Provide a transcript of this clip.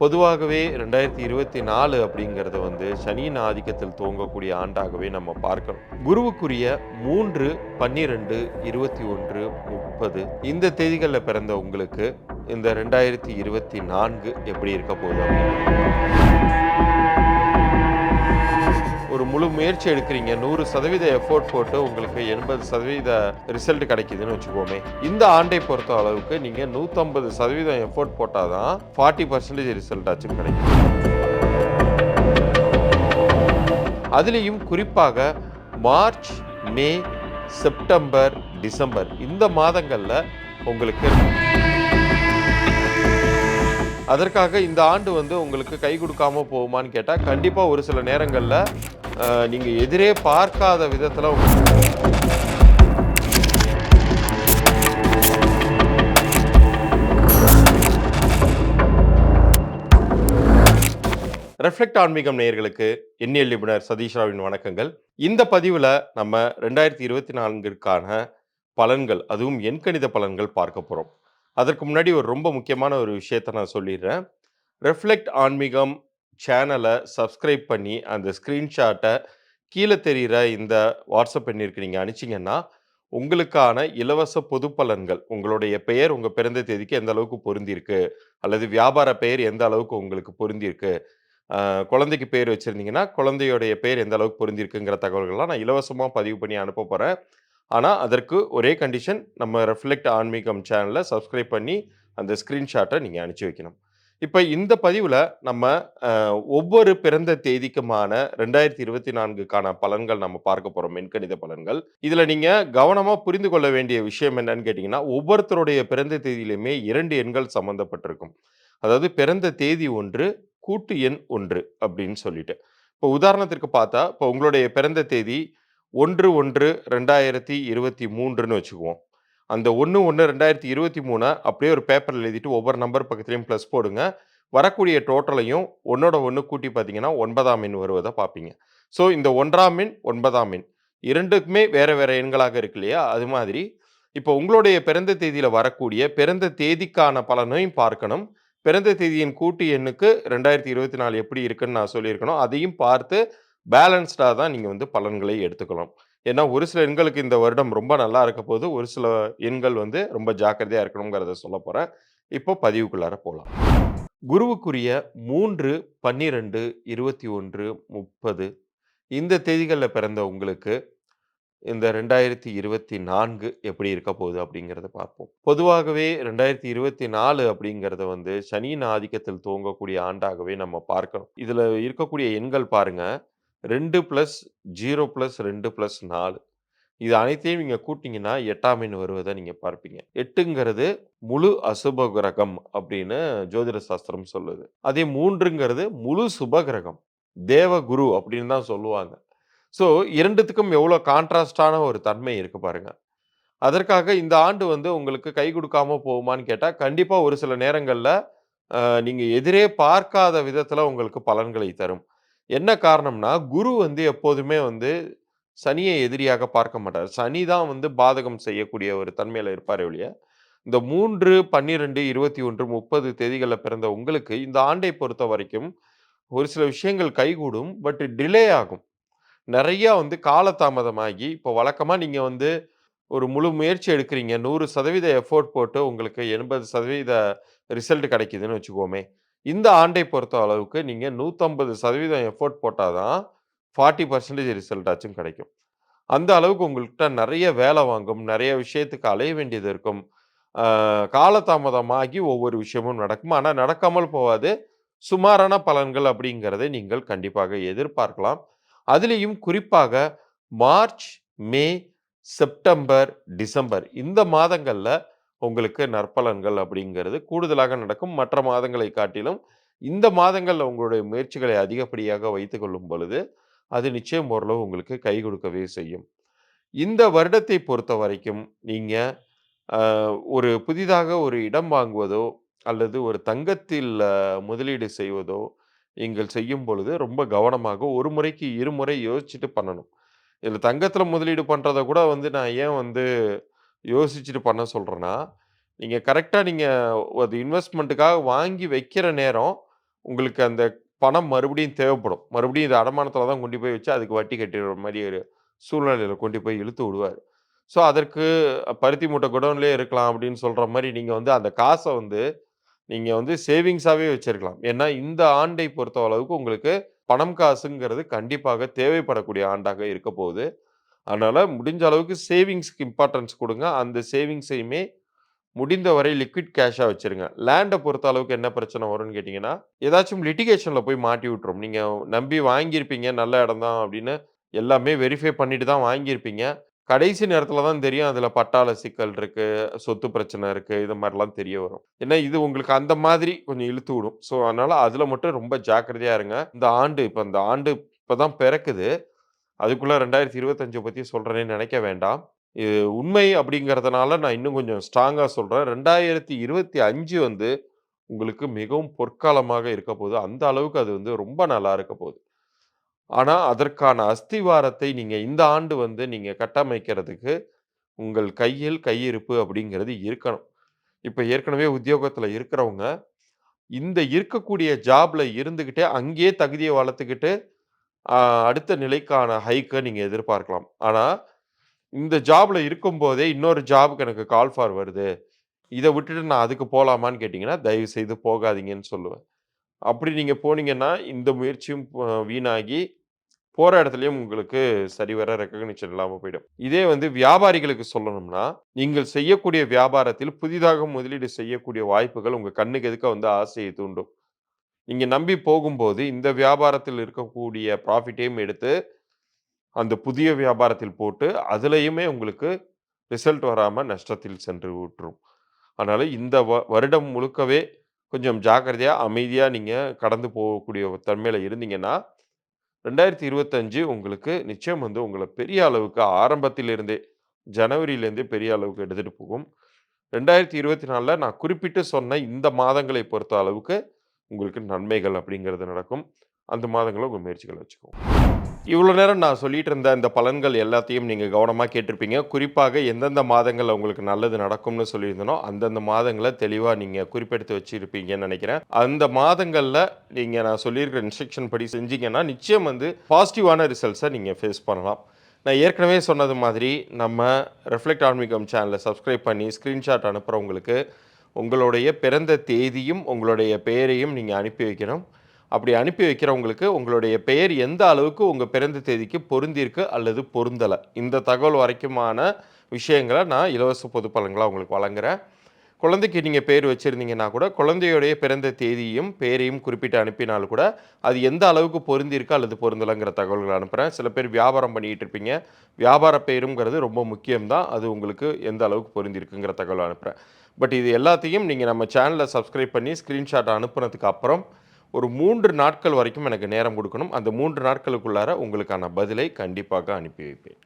பொதுவாகவே ரெண்டாயிரத்தி இருபத்தி நாலு அப்படிங்கிறது வந்து சனியின் ஆதிக்கத்தில் துவங்கக்கூடிய ஆண்டாகவே நம்ம பார்க்கணும் குருவுக்குரிய மூன்று பன்னிரெண்டு இருபத்தி ஒன்று முப்பது இந்த தேதிகளில் பிறந்த உங்களுக்கு இந்த ரெண்டாயிரத்தி இருபத்தி நான்கு எப்படி இருக்க போகுது அப்படின்னு. ஒரு முழு முயற்சி எடுக்கிறீங்க. நூறு சதவீத எஃபோர்ட் போட்டு உங்களுக்கு எண்பது சதவீத ரிசல்ட் கிடைக்குதுன்னு வச்சுக்கோமே. இந்த ஆண்டை பொறுத்த அளவுக்கு நீங்க நூற்றம்பது சதவீதம் எஃபோர்ட் போட்டால் தான் ஃபார்ட்டி பர்சன்டேஜ் ரிசல்ட் ஆச்சும் கிடைக்கும். அதுலேயும் குறிப்பாக மார்ச் மே செப்டம்பர் டிசம்பர் இந்த மாதங்களில் உங்களுக்கு அதற்காக இந்த ஆண்டு வந்து உங்களுக்கு கை கொடுக்காம போகுமான்னு கேட்டால் கண்டிப்பாக ஒரு சில நேரங்களில் நீங்கள் எதிரே பார்க்காத விதத்தில் ரெஃப்ளெக்ட் ஆன்மீகம் நேயர்களுக்கு எண்ணியல் நிபுணர் சதீஷ்ராவின் வணக்கங்கள். இந்த பதிவில் நம்ம ரெண்டாயிரத்தி இருபத்தி நான்கிற்கான பலன்கள் அதுவும் எண்கணித பலன்கள் பார்க்க போகிறோம் அதற்கு முன்னாடி ஒரு ரொம்ப முக்கியமான ஒரு விஷயத்தை நான் சொல்லிடுறேன். ரெஃப்ளெக்ட் ஆன்மீகம் சேனலை சப்ஸ்கிரைப் பண்ணி அந்த ஸ்க்ரீன்ஷாட்டை கீழே தெரிகிற இந்த வாட்ஸ்அப் எண்ணிற்கு நீங்கள் அனுப்பிச்சிங்கன்னா உங்களுக்கான இலவச பொது பலன்கள் உங்களுடைய பெயர் உங்கள் பிறந்த தேதிக்கு எந்த அளவுக்கு பொருந்திருக்கு அல்லது வியாபார பெயர் எந்த அளவுக்கு உங்களுக்கு பொருந்திருக்கு குழந்தைக்கு பேர் வச்சுருந்தீங்கன்னா குழந்தையோடைய பேர் எந்த அளவுக்கு பொருந்திருக்குங்கிற தகவல்கள்லாம் நான் இலவசமாக பதிவு பண்ணி அனுப்ப போகிறேன் ஆனால் அதற்கு ஒரே கண்டிஷன் நம்ம ரெஃப்ளெக்ட் ஆன்மீகம் சேனலை சப்ஸ்கிரைப் பண்ணி அந்த ஸ்க்ரீன்ஷாட்டை நீங்கள் அனுப்பிச்சி வைக்கணும். இப்போ இந்த பதிவில் நம்ம ஒவ்வொரு பிறந்த தேதிக்குமான ரெண்டாயிரத்தி இருபத்தி நான்குக்கான பலன்கள் நம்ம பார்க்க போகிறோம் மென்கணித பலன்கள். இதில் நீங்கள் கவனமாக புரிந்து கொள்ள வேண்டிய விஷயம் என்னன்னு கேட்டிங்கன்னா ஒவ்வொருத்தருடைய பிறந்த தேதியிலுமே இரண்டு எண்கள் சம்மந்தப்பட்டிருக்கும் அதாவது பிறந்த தேதி ஒன்று கூட்டு எண் ஒன்று அப்படின்னு சொல்லிட்டு. இப்போ உதாரணத்திற்கு பார்த்தா இப்போ உங்களுடைய பிறந்த தேதி ஒன்று ஒன்று ரெண்டாயிரத்தி இருபத்தி மூன்றுன்னு வச்சுக்குவோம். அந்த ஒன்று ஒன்று ரெண்டாயிரத்தி இருபத்தி மூணை அப்படியே ஒரு பேப்பரில் எழுதிட்டு ஒவ்வொரு நம்பர் பக்கத்துலேயும் ப்ளஸ் போடுங்க. வரக்கூடிய டோட்டலையும் ஒன்றோட ஒன்று கூட்டி பார்த்தீங்கன்னா ஒன்பதாம் எண் வருவதை பார்ப்பீங்க ஸோ இந்த ஒன்றாம் எண் ஒன்பதாம் எண் இரண்டுக்குமே வேறு வேறு எண்களாக இருக்கு இல்லையா? அது மாதிரி. இப்போ உங்களுடைய பிறந்த தேதியில் வரக்கூடிய பிறந்த தேதிக்கான பலனையும் பார்க்கணும். பிறந்த தேதியின் கூட்டு எண்ணுக்கு ரெண்டாயிரத்தி இருபத்தி நாலு எப்படி இருக்குன்னு நான் சொல்லியிருக்கணும். அதையும் பார்த்து பேலன்ஸ்டாக தான் நீங்கள் வந்து பலன்களை எடுத்துக்கலாம். ஏன்னா ஒரு சில எண்களுக்கு இந்த வருடம் ரொம்ப நல்லா இருக்க போது ஒரு சில எண்கள் வந்து ரொம்ப ஜாக்கிரதையாக இருக்கணுங்கிறத சொல்ல போகிறேன் இப்போ பதிவுக்குள்ளார போகலாம் குருவுக்குரிய மூன்று பன்னிரெண்டு இருபத்தி ஒன்று முப்பது இந்த தேதிகளில் பிறந்த உங்களுக்கு இந்த ரெண்டாயிரத்தி இருபத்தி நான்கு எப்படி இருக்க போகுது அப்படிங்கிறத பார்ப்போம். பொதுவாகவே ரெண்டாயிரத்தி இருபத்தி நாலு அப்படிங்கிறத வந்து சனியின் ஆதிக்கத்தில் துவங்கக்கூடிய ஆண்டாகவே நம்ம பார்க்கணும். இதில் இருக்கக்கூடிய எண்கள் பாருங்கள் ரெண்டு ப்ளஸ் ஜீரோ ப்ளஸ் ரெண்டு ப்ளஸ் நாலு. இது அனைத்தையும் நீங்கள் கூட்டிங்கன்னா எட்டாம் எண் வருவதை நீங்கள் பார்ப்பீங்க. எட்டுங்கிறது முழு அசுப கிரகம் அப்படின்னு ஜோதிட சாஸ்திரம் சொல்லுது. அதே மூன்றுங்கிறது முழு சுப கிரகம் தேவகுரு அப்படின்னு தான் சொல்லுவாங்க. ஸோ இரண்டுத்துக்கும் எவ்வளோ கான்ட்ராஸ்டான ஒரு தன்மை இருக்கு பாருங்க. அதற்காக இந்த ஆண்டு வந்து உங்களுக்கு கை கொடுக்காம போகுமான்னு கேட்டால் கண்டிப்பாக ஒரு சில நேரங்களில் நீங்கள் எதிரே பார்க்காத விதத்தில் உங்களுக்கு பலன்களை தரும். என்ன காரணம்னா குரு வந்து எப்போதுமே வந்து சனியை எதிரியாக பார்க்க மாட்டார். சனி தான் வந்து பாதகம் செய்யக்கூடிய ஒரு தன்மையில் இருப்பார் ஒழிய இந்த மூன்று பன்னிரெண்டு இருபத்தி ஒன்று முப்பது தேதிகளில் பிறந்த உங்களுக்கு இந்த ஆண்டை பொறுத்த வரைக்கும் ஒரு சில விஷயங்கள் கைகூடும் பட் டிலே ஆகும். நிறையா வந்து காலதாமதமாகி இப்போ வழக்கமாக நீங்கள் வந்து ஒரு முழு முயற்சி எடுக்கிறீங்க. நூறு சதவீத எஃபோர்ட் போட்டு உங்களுக்கு எண்பது சதவீத ரிசல்ட் கிடைக்குதுன்னு வச்சுக்கோமே. இந்த ஆண்டை பொறுத்த அளவுக்கு நீங்கள் நூற்றம்பது சதவீதம் எஃபோர்ட் போட்டால் தான் ஃபார்ட்டி பர்சன்டேஜ் ரிசல்ட்டாச்சும் கிடைக்கும். அந்த அளவுக்கு உங்கள்கிட்ட நிறைய வேலை வாங்கும் நிறைய விஷயத்துக்கு அலைய வேண்டியது இருக்கும். காலதாமதமாகி ஒவ்வொரு விஷயமும் நடக்கும். ஆனால் நடக்காமல் போகாது. சுமாரான பலன்கள் அப்படிங்கிறதை நீங்கள் கண்டிப்பாக எதிர்பார்க்கலாம். அதுலேயும் குறிப்பாக மார்ச் மே செப்டம்பர் டிசம்பர் இந்த மாதங்களில் உங்களுக்கு நற்பலன்கள் அப்படிங்கிறது கூடுதலாக நடக்கும். மற்ற மாதங்களை காட்டிலும் இந்த மாதங்களில் உங்களுடைய முயற்சிகளை அதிகப்படியாக வைத்துக்கொள்ளும் பொழுது அது நிச்சயம் ஓரளவு உங்களுக்கு கை கொடுக்கவே செய்யும். இந்த வருடத்தை பொறுத்த வரைக்கும் நீங்கள் ஒரு புதிதாக ஒரு இடம் வாங்குவதோ அல்லது ஒரு தங்கத்தில் முதலீடு செய்வதோ நீங்கள் செய்யும் பொழுது ரொம்ப கவனமாக ஒரு முறைக்கு இருமுறை யோசிச்சுட்டு பண்ணணும். இதில் தங்கத்தில் முதலீடு பண்ணுறத கூட வந்து நான் ஏன் வந்து யோசிச்சுட்டு பண்ண சொல்கிறேன்னா நீங்கள் கரெக்டாக நீங்கள் அது இன்வெஸ்ட்மெண்ட்டுக்காக வாங்கி வைக்கிற நேரம் உங்களுக்கு அந்த பணம் மறுபடியும் தேவைப்படும். மறுபடியும் இது அடமானத்தில் தான் கொண்டு போய் வச்சு அதுக்கு வட்டி கட்டிடுற மாதிரி ஒரு சூழ்நிலையில் கொண்டு போய் இழுத்து விடுவார் ஸோ அதற்கு பருத்தி மூட்டை குடவுன்லேயே இருக்கலாம் அப்படின்னு சொல்கிற மாதிரி நீங்கள் வந்து அந்த காசை வந்து நீங்கள் வந்து சேவிங்ஸாகவே வச்சிருக்கலாம். ஏன்னா இந்த ஆண்டை பொறுத்த அளவுக்கு உங்களுக்கு பணம் காசுங்கிறது கண்டிப்பாக தேவைப்படக்கூடிய ஆண்டாக இருக்க போகுது. அதனால் முடிஞ்ச அளவுக்கு சேவிங்ஸ்க்கு இம்பார்ட்டன்ஸ் கொடுங்க அந்த சேவிங்ஸையுமே முடிந்தவரை லிக்விட் கேஷாக வச்சுருங்க. லேண்டை பொறுத்த அளவுக்கு என்ன பிரச்சனை வரும்னு கேட்டிங்கன்னா ஏதாச்சும் லிட்டிகேஷனில் போய் மாட்டி விட்டுரும். நீங்கள் நம்பி வாங்கியிருப்பீங்க நல்ல இடம் தான் அப்படின்னு எல்லாமே வெரிஃபை பண்ணிட்டு தான் வாங்கியிருப்பீங்க. கடைசி நேரத்தில் தான் தெரியும் அதில் பட்டாள சிக்கல் இருக்குது சொத்து பிரச்சனை இருக்குது இது மாதிரிலாம் தெரிய வரும். ஏன்னா இது உங்களுக்கு அந்த மாதிரி கொஞ்சம் இழுத்து விடும். ஸோ அதனால் அதில் மட்டும் ரொம்ப ஜாக்கிரதையாக இருங்க. இந்த ஆண்டு இப்போ இந்த ஆண்டு இப்போ தான் பிறக்குது. அதுக்குள்ளே ரெண்டாயிரத்தி இருபத்தஞ்சை பற்றி சொல்கிறேன்னு நினைக்க வேண்டாம். இது உண்மை அப்படிங்கிறதுனால நான் இன்னும் கொஞ்சம் ஸ்ட்ராங்காக சொல்கிறேன் ரெண்டாயிரத்தி இருபத்தி அஞ்சு வந்து உங்களுக்கு மிகவும் பொற்காலமாக இருக்க போகுது. அந்த அளவுக்கு அது வந்து ரொம்ப நல்லா இருக்க போகுது. ஆனால் அதற்கான அஸ்திவாரத்தை நீங்கள் இந்த ஆண்டு வந்து நீங்கள் கட்டமைக்கிறதுக்கு உங்கள் கையில் கையிருப்பு அப்படிங்கிறது இருக்கணும். இப்போ ஏற்கனவே உத்தியோகத்தில் இருக்கிறவங்க, இந்த இருக்கக்கூடிய ஜாப்ல இருந்துக்கிட்டே அங்கேயே தகுதியை வளர்த்துக்கிட்டு, அ அடுத்த நிலைக்கான ஹைக்க நீங்க எதிர்பார்க்கலாம். ஆனா, இந்த ஜாப்ல இருக்கும்போதே இன்னொரு ஜாப்க்கு எனக்கு கால் ஃபார் வருது. இத விட்டுட்டு நான் அதுக்கு போலாமான்னு கேட்டீங்கன்னா, தயவு செய்து போகாதீங்கன்னு சொல்லுவேன். அப்படி நீங்க போனீங்கன்னா, இந்த முயற்சியும் வீணாகி, போற இடத்துலயும் உங்களுக்கு சரிவர ரெகக்னிஷன் இல்லாம போயிடும். இதே வந்து வியாபாரிகளுக்கு சொல்லணும்னா, நீங்கள் செய்யக்கூடிய வியாபாரத்தில் புதிதாக முதலீடு செய்யக்கூடிய வாய்ப்புகள் உங்க கண்ணுக்கு எதுக்க வந்து ஆசையை தூண்டும். இங்கே நம்பி போகும்போது, இந்த வியாபாரத்தில் இருக்கக்கூடிய ப்ராஃபிட்டையும் எடுத்து, அந்த புதிய வியாபாரத்தில் போட்டு, அதுலேயுமே உங்களுக்கு ரிசல்ட் வராமல் நஷ்டத்தில் சென்று விட்டுரும். அதனால இந்த வ வருடம் முழுக்கவே கொஞ்சம் ஜாக்கிரதையாக அமைதியாக நீங்கள் கடந்து போகக்கூடிய தன்மையில் இருந்தீங்கன்னா, 2025 உங்களுக்கு நிச்சயம் வந்து உங்களை பெரிய அளவுக்கு ஆரம்பத்திலிருந்தே, ஜனவரியிலேருந்தே பெரிய அளவுக்கு எடுத்துகிட்டு போகும். 2024ல நான் குறிப்பிட்டு சொன்ன இந்த மாதங்களை பொறுத்த அளவுக்கு உங்களுக்கு நன்மைகள் அப்படிங்கிறது நடக்கும். அந்த மாதங்களில் உங்கள் முயற்சிகளை வச்சுக்கோங்க. இவ்வளோ நேரம் நான் சொல்லிட்டு இருந்த இந்த பலன்கள் எல்லாத்தையும் நீங்கள் கவனமாக கேட்டிருப்பீங்க. குறிப்பாக எந்தெந்த மாதங்களில் உங்களுக்கு நல்லது நடக்கும்னு சொல்லியிருந்தனோ, அந்தந்த மாதங்களை தெளிவாக நீங்கள் குறிப்பெடுத்து வச்சுருப்பீங்கன்னு நினைக்கிறேன் அந்த மாதங்களில் நீங்கள் நான் சொல்லியிருக்கிற இன்ஸ்ட்ரக்ஷன் படி செஞ்சீங்கன்னா, நிச்சயம் வந்து பாசிட்டிவான ரிசல்ட்ஸை நீங்கள் ஃபேஸ் பண்ணலாம். நான் ஏற்கனவே சொன்னது மாதிரி, நம்ம ரெஃப்ளெக்ட் ஆன்மீகம் சேனலை சப்ஸ்கிரைப் பண்ணி ஸ்க்ரீன்ஷாட் அனுப்புறவங்களுக்கு, உங்களுடைய பிறந்த தேதியும், உங்களுடைய பெயரையும் நீங்கள் அனுப்பி வைக்கணும். அப்படி அனுப்பி வைக்கிறவங்களுக்கு, உங்களுடைய பெயர் எந்த அளவுக்கு உங்கள் பிறந்த தேதிக்கு பொருந்திருக்கு அல்லது பொருந்தலை இந்த தகவல் வரைக்குமான விஷயங்களை நான் இலவச பொது பலன்களா உங்களுக்கு வழங்குறேன். குழந்தைக்கு நீங்கள் பேர் வச்சுருந்தீங்கன்னா கூட, குழந்தையுடைய பிறந்த தேதியும், பெயரையும் குறிப்பிட்டு அனுப்பினாலும் கூட, அது எந்த அளவுக்கு பொருந்திருக்கு அல்லது பொருந்தலங்கிற தகவல்கள் அனுப்புகிறேன் சில பேர் வியாபாரம் பண்ணிகிட்டு இருப்பீங்க. வியாபார பெயருங்கிறது ரொம்ப முக்கியம் தான். அது உங்களுக்கு எந்த அளவுக்கு பொருந்திருக்குங்கிற தகவல் அனுப்புகிறேன் பட் இது எல்லாத்தையும் நீங்கள் நம்ம சேனலில் சப்ஸ்கிரைப் பண்ணி ஸ்க்ரீன்ஷாட் அனுப்புனதுக்கு அப்புறம், ஒரு மூன்று நாட்கள் வரைக்கும் எனக்கு நேரம் கொடுக்கணும் அந்த மூன்று நாட்களுக்குள்ளார உங்களுக்கான பதிலை கண்டிப்பாக அனுப்பி வைப்பேன்.